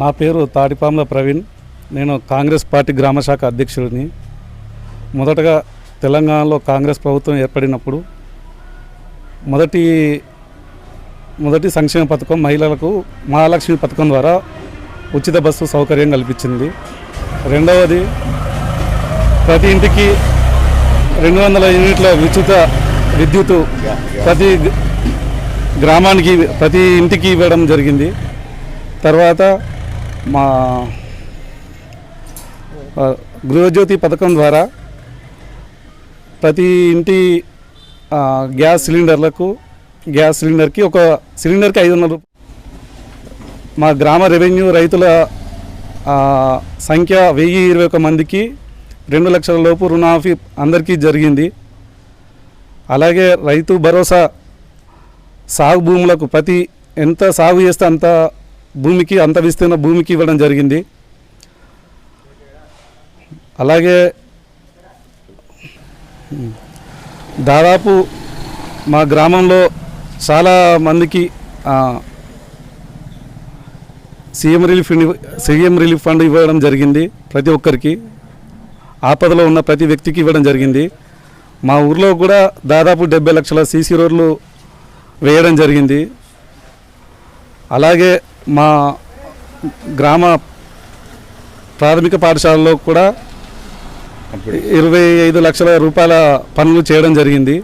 నా పేరు తాడిపాముల ప్రవీణ్. నేను కాంగ్రెస్ పార్టీ గ్రామ శాఖ అధ్యక్షుడిని. మొదటగా తెలంగాణలో కాంగ్రెస్ ప్రభుత్వం ఏర్పడినప్పుడు మొదటి మొదటి సంక్షేమ పథకం మహిళలకు మహాలక్ష్మి పథకం ద్వారా ఉచిత బస్సు సౌకర్యం కల్పించింది. రెండవది ప్రతి ఇంటికి రెండు వందల యూనిట్ల ఉచిత విద్యుత్ ప్రతి గ్రామానికి ప్రతి ఇంటికి ఇవ్వడం జరిగింది. తర్వాత మా గృహజ్యోతి పథకం ద్వారా ప్రతి ఇంటి గ్యాస్ సిలిండర్లకు గ్యాస్ సిలిండర్కి ఒక సిలిండర్కి ఐదు వందల మా గ్రామ రెవెన్యూ రైతుల సంఖ్య వెయ్యి ఇరవై ఒక మందికి రెండు లక్షల లోపు రుణమాఫీ అందరికీ జరిగింది. అలాగే రైతు భరోసా సాగు భూములకు ప్రతి ఎంత సాగు చేస్తే అంత భూమికి అంత విస్తీర్ణ భూమికి ఇవ్వడం జరిగింది. అలాగే దాదాపు మా గ్రామంలో చాలా మందికి CM relief CM relief fund ఇవ్వడం జరిగింది ప్రతి ఒక్కరికి. ఆపదలో ఉన్న ప్రతి వ్యక్తికి ఇవ్వడం జరిగింది. మా ఊర్లో కూడా దాదాపు డెబ్బై లక్షల సీసీ రోడ్లు వేయడం జరిగింది. అలాగే మా గ్రామ ప్రాథమిక పాఠశాలలో కూడా ఇరవై ఐదు లక్షల రూపాయల పనులు చేయడం జరిగింది.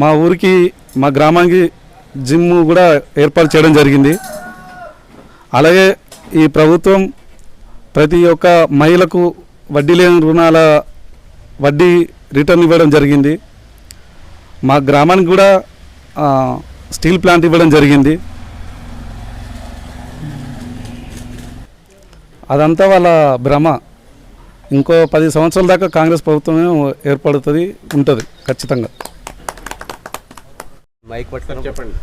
మా ఊరికి మా గ్రామానికి జిమ్ కూడా ఏర్పాటు చేయడం జరిగింది. అలాగే ఈ ప్రభుత్వం ప్రతి ఒక్క మహిళకు వడ్డీ లేని రుణాల వడ్డీ రిటర్న్ ఇవ్వడం జరిగింది. మా గ్రామానికి కూడా స్టీల్ ప్లాంట్ ఇవ్వడం జరిగింది. అదంతా వాళ్ళ భ్రమ. ఇంకో పది సంవత్సరాల దాకా కాంగ్రెస్ ప్రభుత్వమే ఏర్పడుతుంది ఉంటుంది ఖచ్చితంగా. మైక్ చెప్పండి.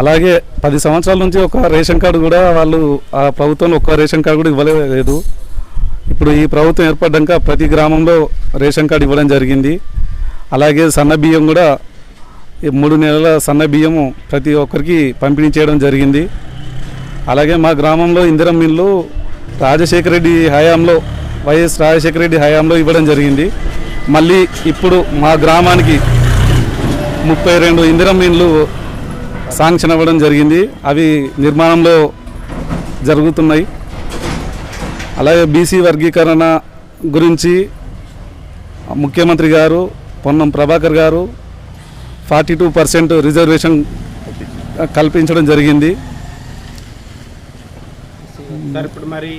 అలాగే పది సంవత్సరాల నుంచి ఒక రేషన్ కార్డు కూడా వాళ్ళు ఆ ప్రభుత్వంలో ఒక్క రేషన్ కార్డు కూడా ఇవ్వలేదు. ఇప్పుడు ఈ ప్రభుత్వం ఏర్పడ్డాక ప్రతి గ్రామంలో రేషన్ కార్డు ఇవ్వడం జరిగింది. అలాగే సన్న బియ్యం కూడా ఈ మూడు నెలల సన్న బియ్యము ప్రతి ఒక్కరికి పంపిణీ చేయడం జరిగింది. అలాగే మా గ్రామంలో ఇందిరం మిల్లు రాజశేఖర రెడ్డి హయాంలో వైఎస్ రాజశేఖర రెడ్డి హయాంలో ఇవ్వడం జరిగింది. మళ్ళీ ఇప్పుడు మా గ్రామానికి ముప్పై రెండు ఇందిరం మిల్లు శాంక్షన్ అవ్వడం జరిగింది. అవి నిర్మాణంలో జరుగుతున్నాయి. అలాగే బీసీ వర్గీకరణ గురించి ముఖ్యమంత్రి గారు పొన్నం ప్రభాకర్ గారు ఫార్టీ టూ పర్సెంట్ రిజర్వేషన్ కల్పించడం జరిగింది. సార్ ఇప్పుడు మరి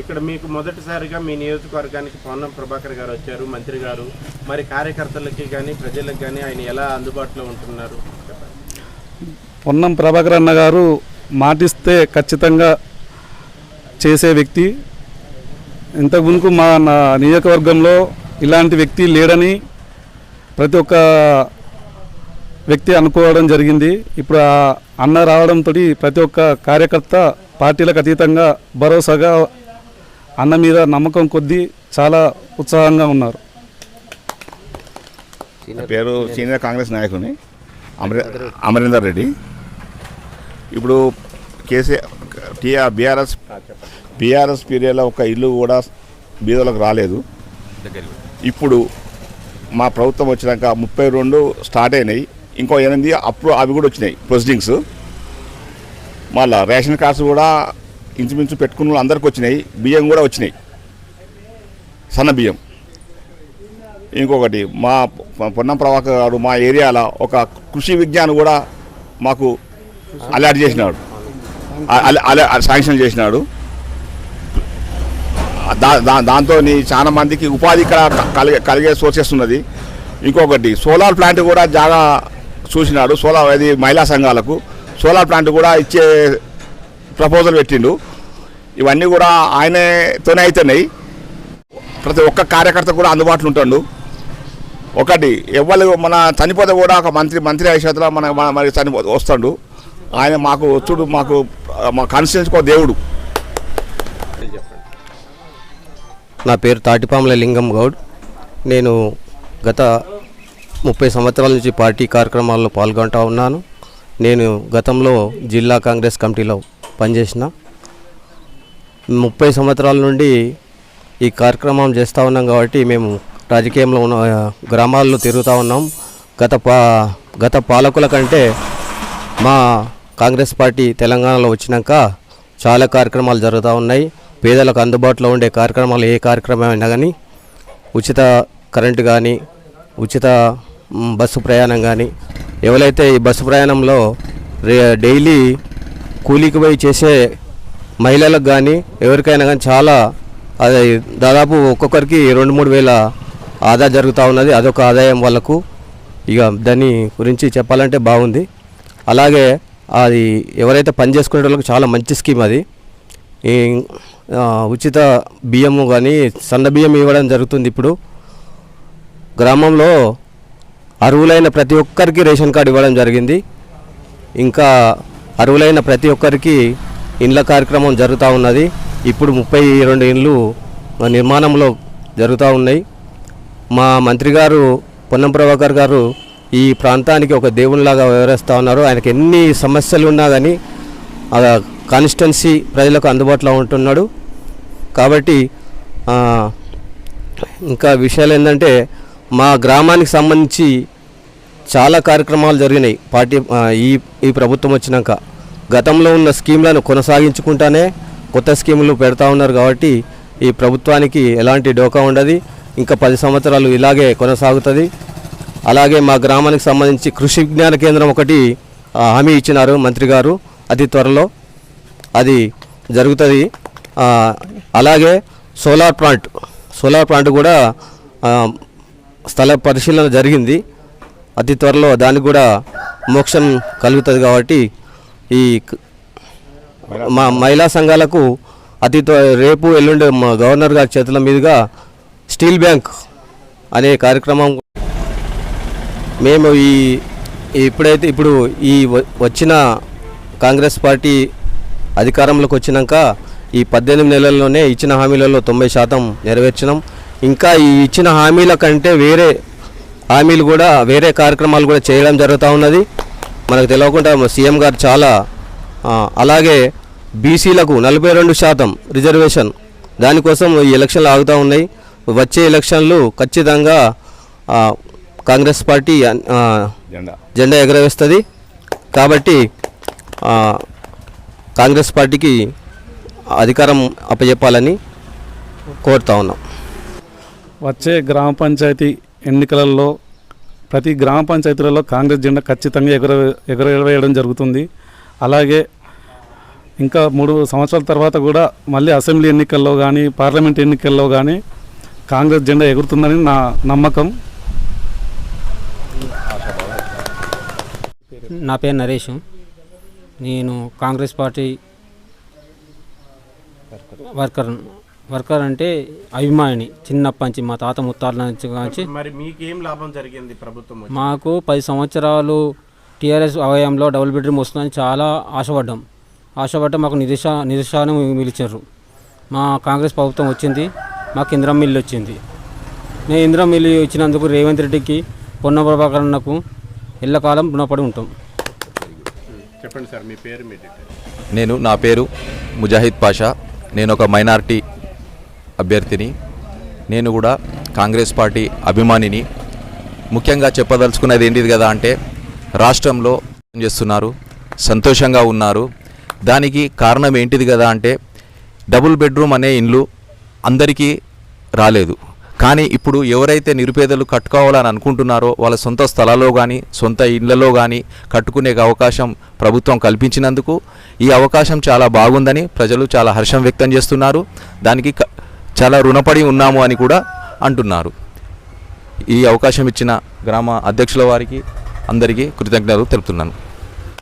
ఇక్కడ మీకు మొదటిసారిగా మీ నియోజకవర్గానికి పొన్నం ప్రభాకర్ గారు వచ్చారు మంత్రి గారు. మరి కార్యకర్తలకి కానీ ప్రజలకు కానీ ఆయన ఎలా అందుబాటులో ఉంటున్నారు? పొన్నం ప్రభాకర్ అన్న గారు మాటిస్తే ఖచ్చితంగా చేసే వ్యక్తి. ఇంతకుముందుకు మా నా నియోజకవర్గంలో ఇలాంటి వ్యక్తి లేడని ప్రతి ఒక్క వ్యక్తి అనుకోవడం జరిగింది. ఇప్పుడు ఆ అన్న రావడంతో ప్రతి ఒక్క కార్యకర్త పార్టీలకు అతీతంగా భరోసాగా అన్న మీద నమ్మకం కొద్దీ చాలా ఉత్సాహంగా ఉన్నారు. పేరు సీనియర్ కాంగ్రెస్ నాయకుని అమరే అమరీందర్ రెడ్డి. ఇప్పుడు కేసీఆర్ టీఆర్ బీఆర్ఎస్ బీఆర్ఎస్ పీరియడ్లో ఒక ఇల్లు కూడా బీదలకు రాలేదు. ఇప్పుడు మా ప్రభుత్వం వచ్చినాక ముప్పై రెండు స్టార్ట్ అయినాయి. ఇంకో ఎనిమిది అప్పుడు అవి కూడా వచ్చినాయి. ప్రొసీడింగ్స్ మళ్ళా రేషన్ కార్డ్స్ కూడా ఇంచుమించు పెట్టుకున్న వాళ్ళు అందరికి వచ్చినాయి బియ్యం కూడా వచ్చినాయి. సన్న బియ్యం. ఇంకొకటి మా పొన్నం ప్రభాకర్ గారు మా ఏరియాలో ఒక కృషి విజ్ఞాన్ కూడా మాకు అలర్ట్ చేసినాడు. శాంక్షన్ చేసినాడు. దా దా దాంతో చాలా మందికి ఉపాధి ఇక్కడ కలిగే కలిగే సోర్సెస్ ఉన్నది. ఇంకొకటి సోలార్ ప్లాంట్ కూడా జాగా చూసినాడు సోలార్ అది మహిళా సంఘాలకు. సోలార్ ప్లాంట్ కూడా ఇచ్చే ప్రపోజల్ పెట్టిండు. ఇవన్నీ కూడా ఆయనతోనే అవుతున్నాయి ప్రతి ఒక్క కార్యకర్త కూడా అందుబాటులో ఉంటాడు. ఒకటి ఎవరు మన చనిపోతే కూడా ఒక మంత్రి మంత్రి అయ్యేలో మన మరి చనిపో వస్తాడు. ఆయన మాకు వచ్చుడు మాకు మా కాన్స్టిట్యూన్స్కి ఒక దేవుడు. నా పేరు తాటిపాముల లింగం గౌడ్. నేను గత ముప్పై సంవత్సరాల నుంచి పార్టీ కార్యక్రమాల్లో పాల్గొంటూ ఉన్నాను. నేను గతంలో జిల్లా కాంగ్రెస్ కమిటీలో పనిచేసిన ముప్పై సంవత్సరాల నుండి ఈ కార్యక్రమం చేస్తూ ఉన్నాం కాబట్టి మేము రాజకీయంలో ఉన్న గ్రామాల్లో తిరుగుతూ ఉన్నాం. గత పా గత పాలకుల కంటే మా కాంగ్రెస్ పార్టీ తెలంగాణలో వచ్చినాక చాలా కార్యక్రమాలు జరుగుతూ ఉన్నాయి. పేదలకు అందుబాటులో ఉండే కార్యక్రమాలు ఏ కార్యక్రమం అయినా కానీ ఉచిత కరెంటు కానీ ఉచిత బస్సు ప్రయాణం కానీ ఎవరైతే ఈ బస్సు ప్రయాణంలో డైలీ కూలీకి పోయి చేసే మహిళలకు కానీ ఎవరికైనా కానీ చాలా అది దాదాపు ఒక్కొక్కరికి రెండు మూడు వేల ఆదా జరుగుతూ ఉన్నది. అదొక ఆదాయం వాళ్ళకు. ఇక దాని గురించి చెప్పాలంటే బాగుంది. అలాగే అది ఎవరైతే పని చేసుకునే వాళ్ళకి చాలా మంచి స్కీమ్ అది. ఈ ఉచిత బియ్యము కానీ సన్న బియ్యం ఇవ్వడం జరుగుతుంది ఇప్పుడు. గ్రామంలో అర్హులైన ప్రతి ఒక్కరికి రేషన్ కార్డు ఇవ్వడం జరిగింది. ఇంకా అర్హులైన ప్రతి ఒక్కరికి ఇండ్ల కార్యక్రమం జరుగుతూ ఉన్నది. ఇప్పుడు ముప్పై రెండు ఇండ్లు నిర్మాణంలో జరుగుతూ ఉన్నాయి. మా మంత్రి గారు పొన్నం ప్రభాకర్ గారు ఈ ప్రాంతానికి ఒక దేవునిలాగా వివరిస్తూ ఉన్నారు. ఆయనకి ఎన్ని సమస్యలు ఉన్నా కానీ కాన్స్టిట్యున్సీ ప్రజలకు అందుబాటులో ఉంటున్నాడు. కాబట్టి ఇంకా విషయాలు ఏంటంటే మా గ్రామానికి సంబంధించి చాలా కార్యక్రమాలు జరిగినాయి. పార్టీ ఈ ఈ ప్రభుత్వం వచ్చినాక గతంలో ఉన్న స్కీమ్లను కొనసాగించుకుంటానే కొత్త స్కీములు పెడతా ఉన్నారు కాబట్టి ఈ ప్రభుత్వానికి ఎలాంటి డోకా ఉండదు. ఇంకా పది సంవత్సరాలు ఇలాగే కొనసాగుతుంది. అలాగే మా గ్రామానికి సంబంధించి కృషి విజ్ఞాన కేంద్రం ఒకటి హామీ ఇచ్చినారు మంత్రి గారు. అతి త్వరలో అది జరుగుతుంది. అలాగే సోలార్ ప్లాంట్ సోలార్ ప్లాంట్ కూడా స్థల పరిశీలన జరిగింది. అతి త్వరలో దానికి కూడా మోక్షం కలుగుతుంది కాబట్టి ఈ మా మహిళా సంఘాలకు అతి రేపు ఎల్లుండి మా గవర్నర్ గారి చేతుల మీదుగా స్టీల్ బ్యాంక్ అనే కార్యక్రమం మేము ఈ ఇప్పుడైతే ఇప్పుడు ఈ వ- వచ్చిన కాంగ్రెస్ పార్టీ అధికారంలోకి వచ్చినాక ఈ పద్దెనిమిది నెలల్లోనే ఇచ్చిన హామీలలో తొంభై శాతం నెరవేర్చినాం. ఇంకా ఈ ఇచ్చిన హామీల కంటే వేరే హామీలు కూడా వేరే కార్యక్రమాలు కూడా చేయడం జరుగుతూ ఉన్నది. మనకు తెలియకుండా సీఎం గారు చాలా అలాగే బీసీలకు నలభై రెండు శాతం రిజర్వేషన్ దానికోసం ఈ ఎలక్షన్లు ఆగుతూ ఉన్నాయి. వచ్చే ఎలక్షన్లు ఖచ్చితంగా కాంగ్రెస్ పార్టీ జెండా. ఎగరవేస్తుంది. కాబట్టి కాంగ్రెస్ పార్టీకి అధికారం అప్పచెప్పాలని కోరుతా ఉన్నాం. వచ్చే గ్రామ పంచాయతీ ఎన్నికలలో ప్రతి గ్రామ పంచాయతీలలో కాంగ్రెస్ జెండా ఖచ్చితంగా ఎగుర ఎగురవేయడం జరుగుతుంది. అలాగే ఇంకా మూడు సంవత్సరాల తర్వాత కూడా మళ్ళీ అసెంబ్లీ ఎన్నికల్లో కానీ పార్లమెంట్ ఎన్నికల్లో కానీ కాంగ్రెస్ జెండా ఎగురుతుందని నా నమ్మకం. నా పేరు నరేష్. నేను కాంగ్రెస్ పార్టీ వర్కర్ వర్కర్ అంటే అభిమాని చిన్నప్పటి నుంచి మా తాత ముత్తాల నుంచి మరి మీకేం లాభం జరిగింది ప్రభుత్వం? మాకు పది సంవత్సరాలు టీఆర్ఎస్ అవయంలో డబుల్ బెడ్రూమ్ వస్తుందని చాలా ఆశపడ్డాం. ఆశపడ్డ మాకు నిరుషా నిరుషాన్ని మిలిచారు మా కాంగ్రెస్ ప్రభుత్వం వచ్చింది మాకు ఇంద్రం మిల్లు వచ్చింది. మేము ఇంద్రం మిల్లు ఇచ్చినందుకు రేవంత్ రెడ్డికి పొన్న ప్రభాకర్ అన్నకు ఎల్లకాలం రుణపడి ఉంటాం. చెప్పండి సార్ మీ పేరు నేను నా పేరు ముజాహిద్ పాషా. నేను ఒక మైనార్టీ అభ్యర్థిని నేను కూడా కాంగ్రెస్ పార్టీ అభిమానిని. ముఖ్యంగా చెప్పదలుచుకున్నది ఏంటిది కదా అంటే రాష్ట్రంలో చేస్తున్నారు? సంతోషంగా ఉన్నారు. దానికి కారణం ఏంటిది కదా అంటే డబుల్ బెడ్రూమ్ అనే ఇండ్లు అందరికీ రాలేదు. కానీ ఇప్పుడు ఎవరైతే నిరుపేదలు కట్టుకోవాలని అనుకుంటున్నారో వాళ్ళ సొంత స్థలాల్లో కానీ సొంత ఇళ్ళలో కానీ కట్టుకునే అవకాశం ప్రభుత్వం కల్పించినందుకు ఈ అవకాశం చాలా బాగుందని ప్రజలు చాలా హర్షం వ్యక్తం చేస్తున్నారు. దానికి క- చాలా రుణపడి ఉన్నాము అని కూడా అంటున్నారు. ఈ అవకాశం ఇచ్చిన గ్రామ అధ్యక్షుల వారికి అందరికీ కృతజ్ఞతలు తెలుపుతున్నాను.